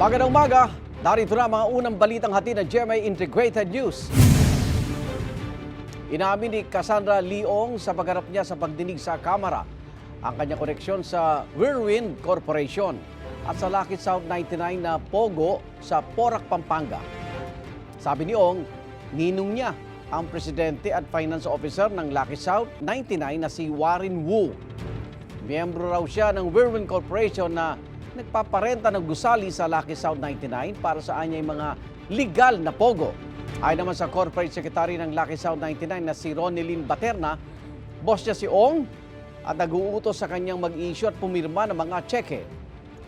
Magandang umaga. Narito na mga unang balitang hati ng GMA Integrated News. Inamin ni Cassandra Leong sa pagharap niya sa pagdinig sa Kamara ang kanyang koneksyon sa Whirlwind Corporation at sa Lucky South 99 na Pogo sa Porac, Pampanga. Sabi ni Ong, ninong niya ang presidente at finance officer ng Lucky South 99 na si Warren Wu. Miyembro raw siya ng Whirlwind Corporation na nagpaparenta ng gusali sa Lucky South 99 para sa anyay mga legal na pogo. Ay naman sa corporate secretary ng Lucky South 99 na si Ronilyn Baterna, boss niya si Ong at nag-uutos sa kanyang mag-issue at pumirma ng mga cheque.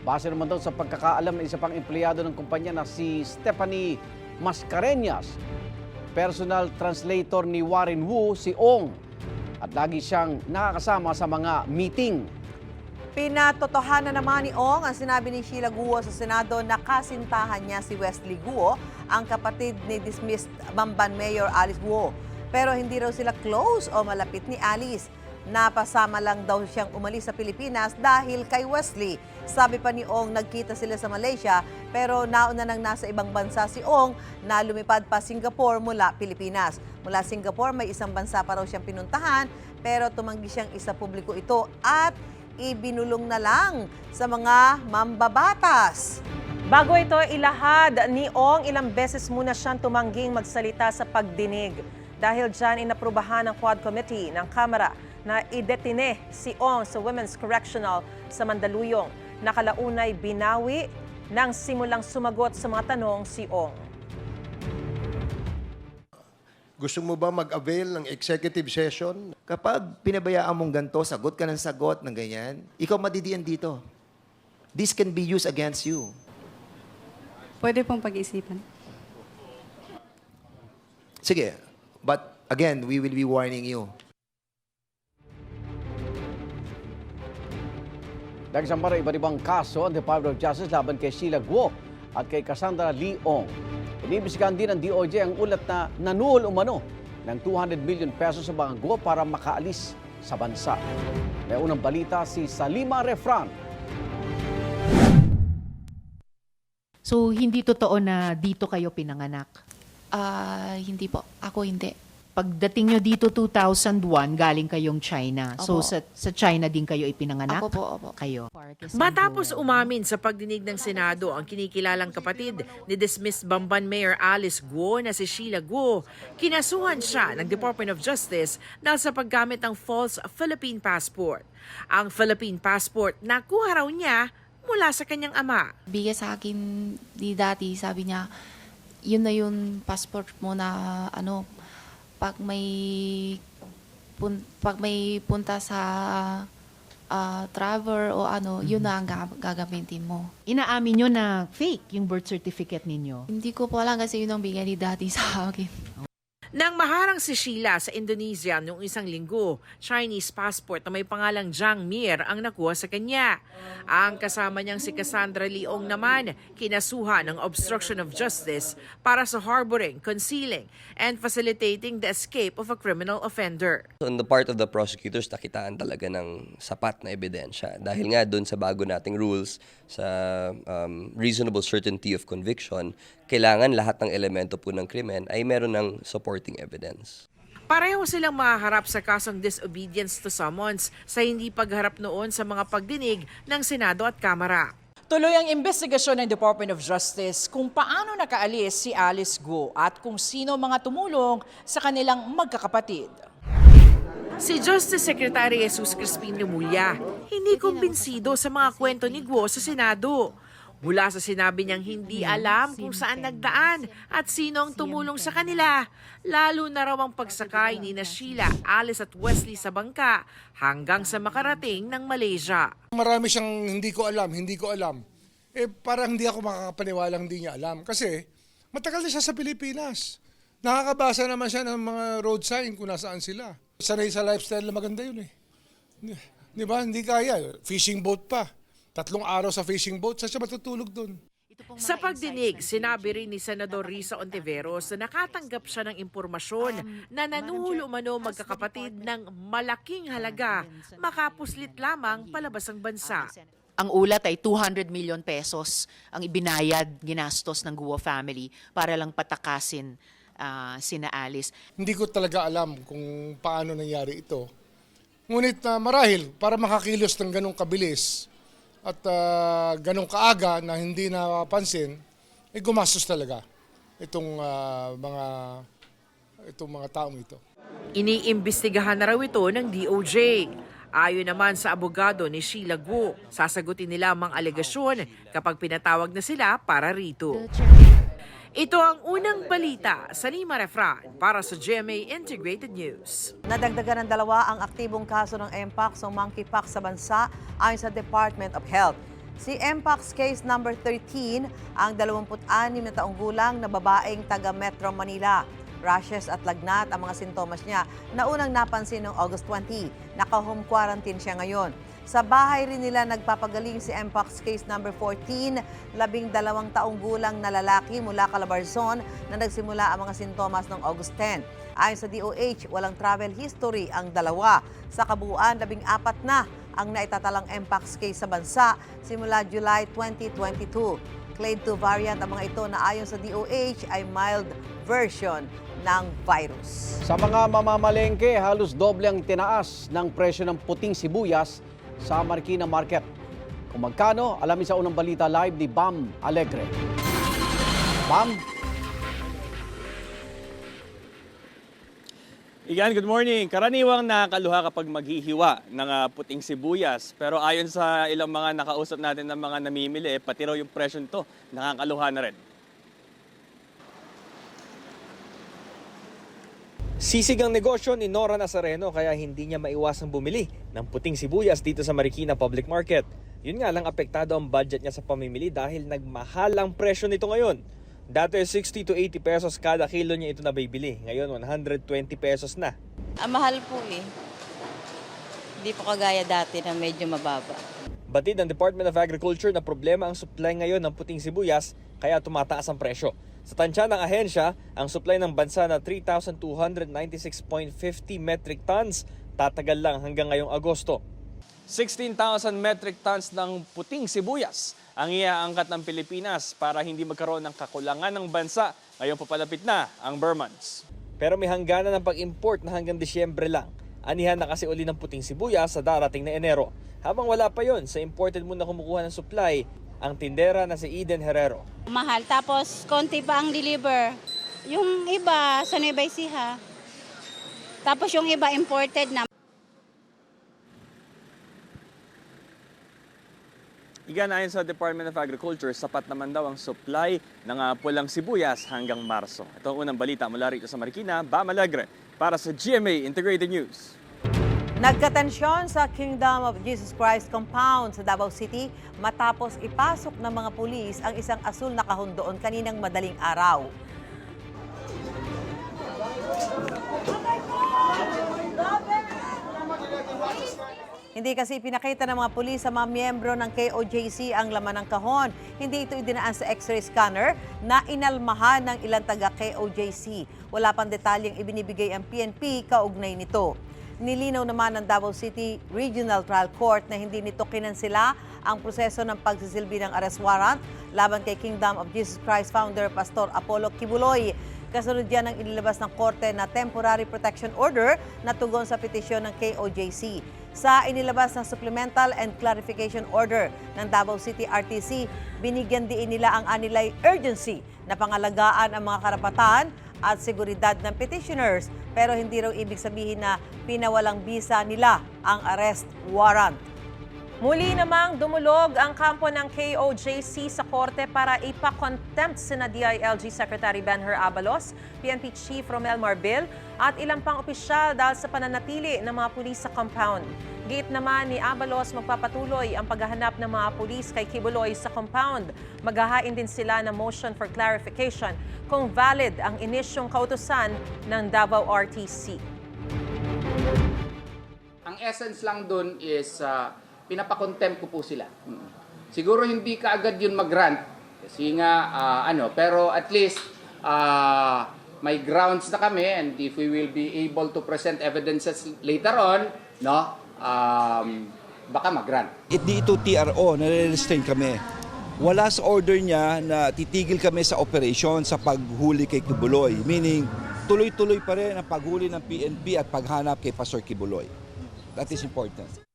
Base naman daw sa pagkakaalam ng isa pang empleyado ng kumpanya na si Stephanie Mascareñas, personal translator ni Warren Wu si Ong at lagi siyang nakakasama sa mga meeting. Pinatotohanan naman ni Ong ang sinabi ni Sheila Guo sa Senado na kasintahan niya si Wesley Guo, ang kapatid ni dismissed Bamban Mayor Alice Guo. Pero hindi raw sila close o malapit ni Alice. Napasama lang daw siyang umalis sa Pilipinas dahil kay Wesley. Sabi pa ni Ong, nagkita sila sa Malaysia pero nauna nang nasa ibang bansa si Ong na lumipad pa Singapore mula Pilipinas. Mula Singapore, may isang bansa pa raw siyang pinuntahan pero tumanggi siyang isa publiko ito at ibinulong na lang sa mga mambabatas. Bago ito ilahad ni Ong, ilang beses muna siyang tumangging magsalita sa pagdinig. Dahil dyan, inaprubahan ng Quad Committee ng Kamara na idetine si Ong sa Women's Correctional sa Mandaluyong. Nakalaunay binawi nang simulang sumagot sa mga tanong si Ong. Gusto mo ba mag-avail ng executive session? Kapag pinabayaan mong ganito, sagot ka ng sagot ng ganyan, ikaw madidian dito. This can be used against you. Pwede pong pag-isipan. Sige, but again, we will be warning you. Nagsampa ng iba't ibang kaso ang Department of Justice laban kay Sheila Guo at kay Cassandra Leong. Inibisigan din ng DOJ ang ulat na nanuhol umano ng 200 million pesos sa mga para makaalis sa bansa. May unang balita si Salima Refran. So, hindi totoo na dito kayo pinanganak. Ah, hindi po. Ako hindi. Pagdating nyo dito 2001, galing kayong China. So, Opo. sa, sa China din kayo ipinanganak? Ako po, opo. Kayo. Matapos umamin sa pagdinig ng Senado ang kinikilalang kapatid ni dismissed Bamban Mayor Alice Guo na si Sheila Guo, kinasuhan siya ng Department of Justice dahil sa paggamit ng false Philippine passport. Ang Philippine passport nakuha raw niya mula sa kanyang ama. Bigay sa akin ni dati, sabi niya, yun na yung passport mo na ano, pag may pun, pag may punta sa ah, travel o ano, yun na ang ga- gagamitin mo. Inaamin nyo na fake yung birth certificate ninyo. Hindi ko po alam kasi yun ang bigay ni dati sa akin. Nang maharang si Sheila sa Indonesia noong isang linggo, Chinese passport na may pangalang Jiang Mir ang nakuha sa kanya. Ang kasama niyang si Cassandra Leong naman, kinasuhan ng obstruction of justice para sa harboring, concealing, and facilitating the escape of a criminal offender. On the part of the prosecutors, nakitaan talaga ng sapat na ebidensya. Dahil nga doon sa bago nating rules sa um, reasonable certainty of conviction, kailangan lahat ng elemento po ng krimen ay meron ng supporting evidence. Pareho silang mahaharap sa kasong disobedience to summons sa hindi pagharap noon sa mga pagdinig ng Senado at Kamara. Tuloy ang investigasyon ng Department of Justice kung paano nakaalis si Alice Go at kung sino mga tumulong sa kanilang magkakapatid. Si Justice Secretary Jesus Crispin Remulla, hindi kumbinsido sa mga kwento ni Guo sa Senado. Mula sa sinabi niyang hindi alam kung saan nagdaan at sino ang tumulong sa kanila, lalo na raw ang pagsakay ni na Sheila, Alice at Wesley sa bangka hanggang sa makarating ng Malaysia. Marami siyang hindi ko alam, hindi ko alam. Eh parang hindi ako makakapaniwala hindi niya alam. Kasi matagal na siya sa Pilipinas. Nakakabasa naman siya ng mga road sign kung nasaan sila. Sanay sa lifestyle na maganda yun eh. Di, ba? Hindi kaya. Fishing boat pa. Tatlong araw sa fishing boat. Saan siya matutulog doon? Sa pagdinig, sinabi rin ni Senador Risa Ontiveros na nakatanggap siya ng impormasyon na nanuhul umano magkakapatid ng malaking halaga makapuslit lamang palabas ang bansa. ang ulat ay 200 million pesos ang ibinayad, ginastos ng Guo family para lang patakasin ah, sina Alice. Hindi ko talaga alam kung paano nangyari ito. Ngunit na marahil, para makakilos ng ganong kabilis at ah, ganong kaaga na hindi napansin, ay gumastos talaga itong ah, mga itong mga taong ito. Iniimbestigahan na raw ito ng DOJ. Ayon naman sa abogado ni Sheila Guo, sasagutin nila ang mga alegasyon kapag pinatawag na sila para rito. Ito ang unang balita sa Lima Refran para sa GMA Integrated News. Nadagdagan ng dalawa ang aktibong kaso ng MPOX o monkeypox sa bansa ayon sa Department of Health. Si MPOX case number 13 ang 26 na taong gulang na babaeng taga Metro Manila. Rashes at lagnat ang mga sintomas niya na unang napansin noong August 20. Naka-home quarantine siya ngayon. Sa bahay rin nila nagpapagaling si MPOX case number 14, labing dalawang taong gulang na lalaki mula Calabarzon na nagsimula ang mga sintomas noong August 10. Ayon sa DOH, walang travel history ang dalawa. Sa kabuuan, labing apat na ang naitatalang MPOX case sa bansa simula July 2022. Clade 2 variant ang mga ito na ayon sa DOH ay mild version ng virus. Sa mga mamamalengke, halos doble ang tinaas ng presyo ng puting sibuyas sa Marikina Market. Kung magkano, alamin sa unang balita live ni Bam Alegre. Bam? Igan, good morning. Karaniwang nakakaluha kapag maghihiwa ng ah, puting sibuyas. Pero ayon sa ilang mga nakausap natin ng mga namimili, eh, pati raw yung presyo nito, nakakaluha na rin. Sisig ang negosyo ni Nora Nazareno kaya hindi niya maiwasang bumili ng puting sibuyas dito sa Marikina Public Market. Yun nga lang apektado ang budget niya sa pamimili dahil nagmahal ang presyo nito ngayon. Dati 60 to 80 pesos kada kilo niya ito na bibili. Ngayon 120 pesos na. Ang mahal po eh. Hindi po kagaya dati na medyo mababa. Batid ng Department of Agriculture na problema ang supply ngayon ng puting sibuyas kaya tumataas ang presyo. Sa tansya ng ahensya, ang supply ng bansa na 3,296.50 metric tons tatagal lang hanggang ngayong Agosto. 16,000 metric tons ng puting sibuyas ang iaangkat ng Pilipinas para hindi magkaroon ng kakulangan ng bansa ngayong papalapit na ang Burr months. Pero may hangganan ng pag-import na hanggang Disyembre lang. Anihan na kasi uli ng puting sibuyas sa darating na Enero. Habang wala pa yon, sa imported muna kumukuha ng supply ang tindera na si Eden Herrero. Mahal. Tapos, konti pa ang deliver. Yung iba, sa Nueva Ecija. Tapos yung iba, imported na. Igan ayon sa Department of Agriculture, sapat naman daw ang supply ng ah, pulang sibuyas hanggang Marso. Ito ang unang balita mula rito sa Marikina, Bam Alegre, para sa GMA Integrated News. Nagkatensyon sa Kingdom of Jesus Christ compound sa Davao City matapos ipasok ng mga pulis ang isang asul na kahon doon kaninang madaling araw. Hindi kasi pinakita ng mga pulis sa mga miyembro ng KOJC ang laman ng kahon. Hindi ito idinaan sa x-ray scanner na inalmahan ng ilang taga KOJC. Wala pang detalyeng ibinibigay ang PNP kaugnay nito. Nilinaw naman ng Davao City Regional Trial Court na hindi nito kinansila ang proseso ng pagsisilbi ng arrest warrant laban kay Kingdom of Jesus Christ founder Pastor Apollo Kibuloy. Kasunod yan ang inilabas ng korte na temporary protection order na tugon sa petisyon ng KOJC. Sa inilabas na supplemental and clarification order ng Davao City RTC, binigyan diin nila ang anilay urgency na pangalagaan ang mga karapatan at seguridad ng petitioners pero hindi raw ibig sabihin na pinawalang bisa nila ang arrest warrant. Muli namang dumulog ang kampo ng KOJC sa korte para ipa-contempt sina DILG Secretary Benher Abalos, PNP Chief Romel Marbil at ilang pang opisyal dahil sa pananatili ng mga pulis sa compound. Gate naman ni Abalos magpapatuloy ang paghahanap ng mga pulis kay Kibuloy sa compound. Maghahain din sila ng motion for clarification kung valid ang inisyong kautusan ng Davao RTC. Ang essence lang dun is uh, pinapakontempt ko po sila. Siguro hindi ka agad yun mag-grant kasi nga ah, ano, pero at least ah, may grounds na kami and if we will be able to present evidences later on, no? Um, baka mag-grant. Hindi ito TRO, nare-restrain kami. Wala sa order niya na titigil kami sa operation sa paghuli kay Kibuloy. Meaning, tuloy-tuloy pa rin ang paghuli ng PNP at paghanap kay Pastor Kibuloy. That is important.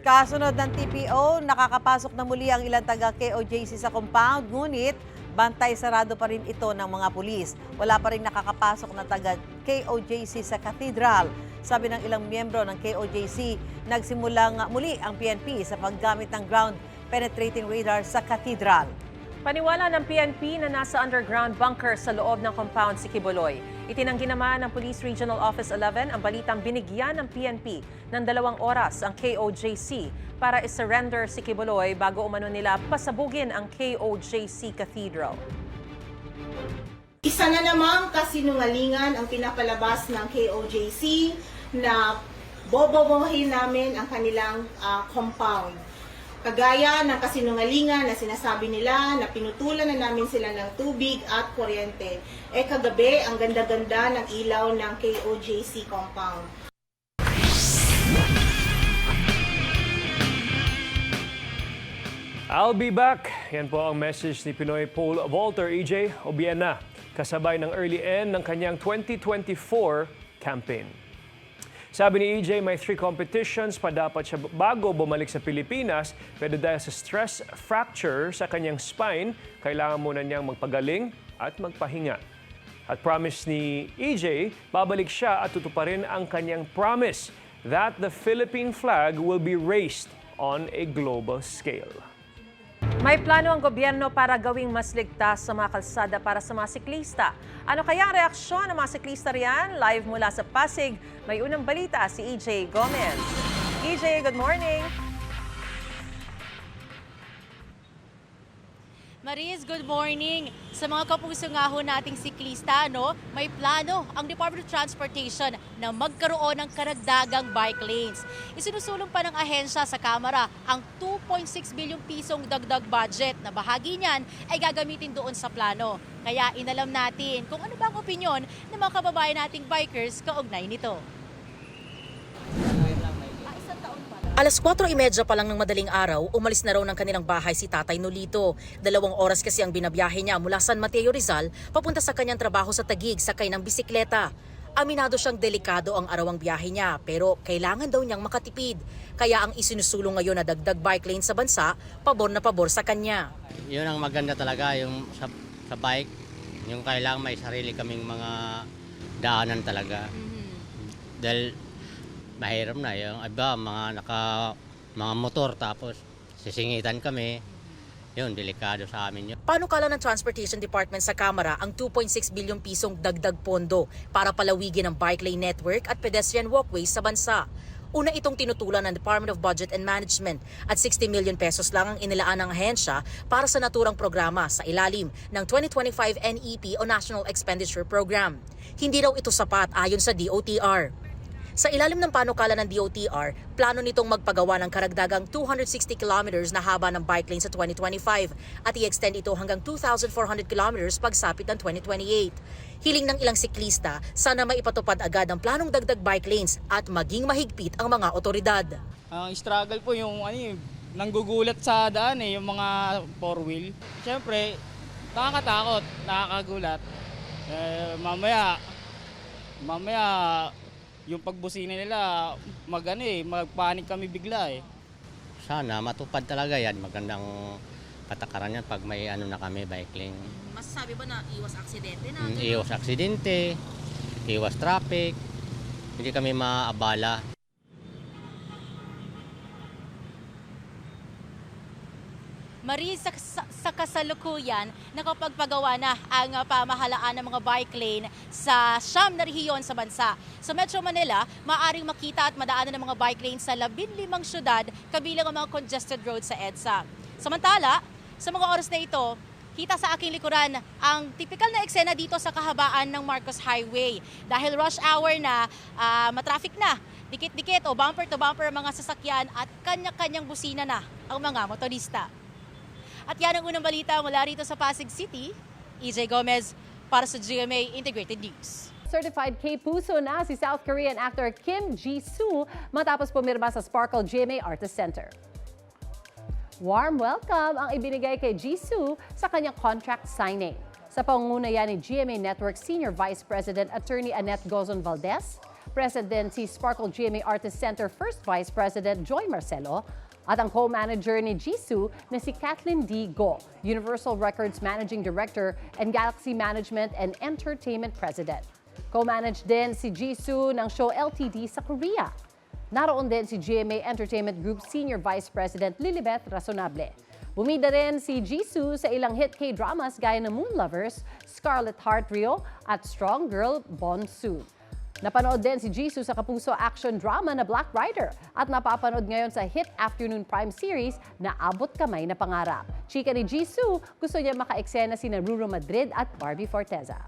Kasunod ng TPO, nakakapasok na muli ang ilang taga KOJC sa compound, ngunit bantay sarado pa rin ito ng mga pulis. Wala pa rin nakakapasok na taga KOJC sa Cathedral. Sabi ng ilang miyembro ng KOJC, nagsimulang muli ang PNP sa paggamit ng ground penetrating radar sa Cathedral. Paniwala ng PNP na nasa underground bunker sa loob ng compound si Kibuloy. Itinanggi naman ng Police Regional Office 11 ang balitang binigyan ng PNP ng dalawang oras ang KOJC para isurrender si Kibuloy bago umano nila pasabugin ang KOJC Cathedral. Isa na namang kasinungalingan ang pinapalabas ng KOJC na bobobohin namin ang kanilang ah, compound. Kagaya ng kasinungalingan na sinasabi nila na pinutulan na namin sila ng tubig at kuryente. Eh kagabi, ang ganda-ganda ng ilaw ng KOJC compound. I'll be back. Yan po ang message ni Pinoy Paul Walter EJ Obiena, kasabay ng early end ng kanyang 2024 campaign. Sabi ni EJ, may three competitions pa dapat siya bago bumalik sa Pilipinas, pero dahil sa stress fracture sa kanyang spine, kailangan muna niyang magpagaling at magpahinga. At promise ni EJ, babalik siya at tutuparin ang kanyang promise that the Philippine flag will be raised on a global scale. May plano ang gobyerno para gawing mas ligtas sa mga kalsada para sa mga siklista. Ano kaya ang reaksyon ng mga siklista riyan? Live mula sa Pasig, may unang balita si EJ Gomez. EJ, good morning! Maris, good morning. Sa mga kapuso nga ho nating siklista, no, may plano ang Department of Transportation na magkaroon ng karagdagang bike lanes. Isinusulong pa ng ahensya sa Kamara ang 2.6 bilyong pisong dagdag budget na bahagi niyan ay gagamitin doon sa plano. Kaya inalam natin kung ano ba ang opinyon ng mga kababayan nating bikers kaugnay nito. Alas 4.30 pa lang ng madaling araw, umalis na raw ng kanilang bahay si Tatay Nolito. Dalawang oras kasi ang binabiyahe niya mula San Mateo Rizal papunta sa kanyang trabaho sa Tagig sakay ng bisikleta. Aminado siyang delikado ang arawang biyahe niya pero kailangan daw niyang makatipid. Kaya ang isinusulong ngayon na dagdag bike lane sa bansa, pabor na pabor sa kanya. Yun ang maganda talaga yung sa, sa bike, yung kailangan may sarili kaming mga daanan talaga. Dahil mahirap na yung iba mga naka mga motor tapos sisingitan kami. Yun, delikado sa amin yun. Panukala ng Transportation Department sa Kamara ang 2.6 bilyong pisong dagdag pondo para palawigin ang bike lane network at pedestrian walkways sa bansa. Una itong tinutulan ng Department of Budget and Management at 60 million pesos lang ang inilaan ng ahensya para sa naturang programa sa ilalim ng 2025 NEP o National Expenditure Program. Hindi raw ito sapat ayon sa DOTR. Sa ilalim ng panukala ng DOTR, plano nitong magpagawa ng karagdagang 260 kilometers na haba ng bike lane sa 2025 at i-extend ito hanggang 2,400 kilometers pagsapit ng 2028. Hiling ng ilang siklista, sana maipatupad agad ang planong dagdag bike lanes at maging mahigpit ang mga otoridad. Ang struggle po yung ano yung nanggugulat sa daan eh, yung mga four wheel. Siyempre, nakakatakot, nakakagulat. Eh, mamaya, mamaya, yung pagbusina nila, mag ano eh, magpanik kami bigla eh. Sana matupad talaga yan. Magandang patakaran yan pag may ano na kami, bike lane. Masasabi ba na iwas aksidente Mm, iwas aksidente, iwas traffic, hindi kami maabala. Maris, sa, sa, sa kasalukuyan, nakapagpagawa na ang uh, pamahalaan ng mga bike lane sa siyam na rehiyon sa bansa. Sa Metro Manila, maaring makita at madaanan ng mga bike lane sa 15 syudad, kabilang ang mga congested roads sa EDSA. Samantala, sa mga oras na ito, kita sa aking likuran ang typical na eksena dito sa kahabaan ng Marcos Highway. Dahil rush hour na, uh, matraffic na, dikit-dikit o bumper to bumper ang mga sasakyan at kanya-kanyang busina na ang mga motorista. At yan ang unang balita mula rito sa Pasig City. EJ Gomez para sa GMA Integrated News. certified K-Puso na si South Korean actor Kim Ji-soo matapos pumirma sa Sparkle GMA Artist Center. Warm welcome ang ibinigay kay Jisoo sa kanyang contract signing. Sa pangunguna ni GMA Network Senior Vice President Attorney Annette Gozon Valdez, President si Sparkle GMA Artist Center First Vice President Joy Marcelo, at ang co-manager ni Jisoo na si Kathleen D. Go, Universal Records Managing Director and Galaxy Management and Entertainment President. Co-manage din si Jisoo ng show LTD sa Korea. Naroon din si GMA Entertainment Group Senior Vice President Lilibeth Razonable. Bumida rin si Jisoo sa ilang hit K-dramas gaya ng Moon Lovers, Scarlet Heart Rio at Strong Girl Bonsu. Napanood din si Jisoo sa kapuso action drama na Black Rider at napapanood ngayon sa hit afternoon prime series na Abot Kamay na Pangarap. Chika ni Jisoo, gusto niya maka-eksena sina Ruro Madrid at Barbie Forteza.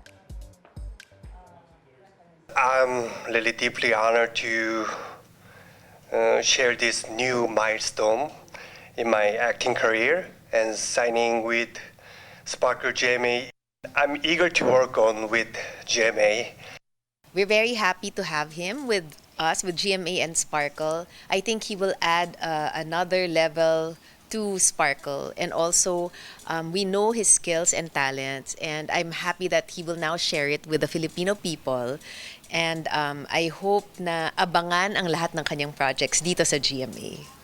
I'm really deeply honored to uh, share this new milestone in my acting career and signing with Sparkle GMA. I'm eager to work on with GMA. We're very happy to have him with us, with GMA and Sparkle. I think he will add uh, another level to Sparkle. And also, um, we know his skills and talents, and I'm happy that he will now share it with the Filipino people. And um, I hope na abangan ang lahat ng kanyang projects dito sa GMA.